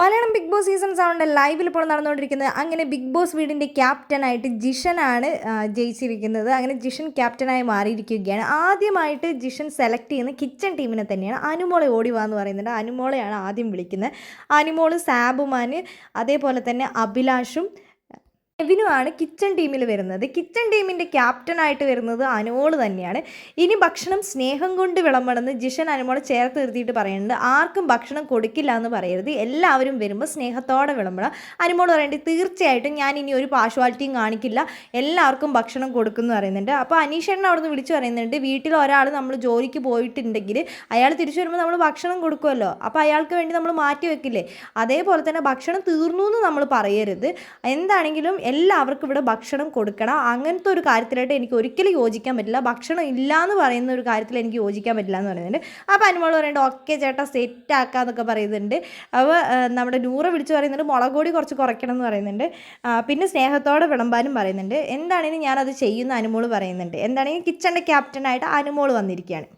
Malayalam Bigg boss season സെവന്റെ ലൈവിൽ ഇപ്പോൾ നടന്നുകൊണ്ടിരിക്കുന്നത് അങ്ങനെ ബിഗ് ബോസ് വീടിന്റെ ക്യാപ്റ്റനായിട്ട് ജിഷനാണ് ജയിച്ചിരിക്കുന്നത്. അങ്ങനെ ജിഷൻ ക്യാപ്റ്റനായി മാറിയിരിക്കുകയാണ്. ആദ്യമായിട്ട് ജിഷൻ സെലക്ട് ചെയ്യുന്ന കിച്ചൺ ടീമിനെ തന്നെയാണ് അനുമോളെ ഓടി വാ എന്ന് പറയുന്നുണ്ട് അനുമോളെയാണ് ആദ്യം വിളിക്കുന്നത്. അനുമോൾ സാബുമാന് അതേപോലെ തന്നെ അഭിലാഷും എവിനുമാണ് കിച്ചൺ ടീമിൽ വരുന്നത്. കിച്ചൺ ടീമിന്റെ ക്യാപ്റ്റനായിട്ട് വരുന്നത് അനുമോൾ തന്നെയാണ്. ഇനി ഭക്ഷണം സ്നേഹം കൊണ്ട് വിളമ്പണമെന്ന് ജിഷൻ അനുമോളെ ചേർത്ത് നിർത്തിയിട്ട് പറയുന്നുണ്ട്. ആർക്കും ഭക്ഷണം കൊടുക്കില്ല എന്ന് പറയരുത്. എല്ലാവരും വരുമ്പോൾ സ്നേഹത്തോടെ വിളമ്പണം. അനുമോൾ പറയേണ്ടത് തീർച്ചയായിട്ടും ഞാൻ ഇനി ഒരു പാഷ്വാലിറ്റിയും കാണിക്കില്ല. എല്ലാവർക്കും ഭക്ഷണം കൊടുക്കുമെന്ന് പറയുന്നുണ്ട്. അപ്പോൾ അനീഷേട്ടൻ അവിടെ നിന്ന് വിളിച്ചു പറയുന്നുണ്ട് വീട്ടിൽ ഒരാൾ നമ്മൾ ജോലിക്ക് പോയിട്ടുണ്ടെങ്കിൽ അയാൾ തിരിച്ചു വരുമ്പോൾ നമ്മൾ ഭക്ഷണം കൊടുക്കുമല്ലോ. അപ്പോൾ അയാൾക്ക് വേണ്ടി നമ്മൾ മാറ്റി വെക്കില്ലേ? അതേപോലെ തന്നെ ഭക്ഷണം തീർന്നു എന്ന് നമ്മൾ പറയരുത്. എന്താണെങ്കിലും എല്ലാവർക്കും ഇവിടെ ഭക്ഷണം കൊടുക്കണം. അങ്ങനത്തെ ഒരു കാര്യത്തിലായിട്ട് എനിക്ക് ഒരിക്കലും യോജിക്കാൻ പറ്റില്ല. ഭക്ഷണം ഇല്ല എന്ന് പറയുന്ന ഒരു കാര്യത്തിൽ എനിക്ക് യോജിക്കാൻ പറ്റില്ല എന്ന് പറയുന്നുണ്ട്. അപ്പോൾ അനുമോൾ പറയുന്നുണ്ട് ഓക്കെ ചേട്ടാ സെറ്റ് ആക്കാന്നൊക്കെ പറയുന്നുണ്ട്. അപ്പോൾ നമ്മുടെ നൂറ് വിളിച്ച് പറയുന്നുണ്ട് മുളക് പൊടി കുറച്ച് കുറയ്ക്കണം എന്ന് പറയുന്നുണ്ട്. പിന്നെ സ്നേഹത്തോടെ വിളമ്പാനും പറയുന്നുണ്ട്. എന്താണെങ്കിലും ഞാനത് ചെയ്യുന്ന അനുമോൾ പറയുന്നുണ്ട്. എന്താണെങ്കിലും കിച്ചണിന്റെ ക്യാപ്റ്റനായിട്ട് അനുമോൾ വന്നിരിക്കുകയാണ്.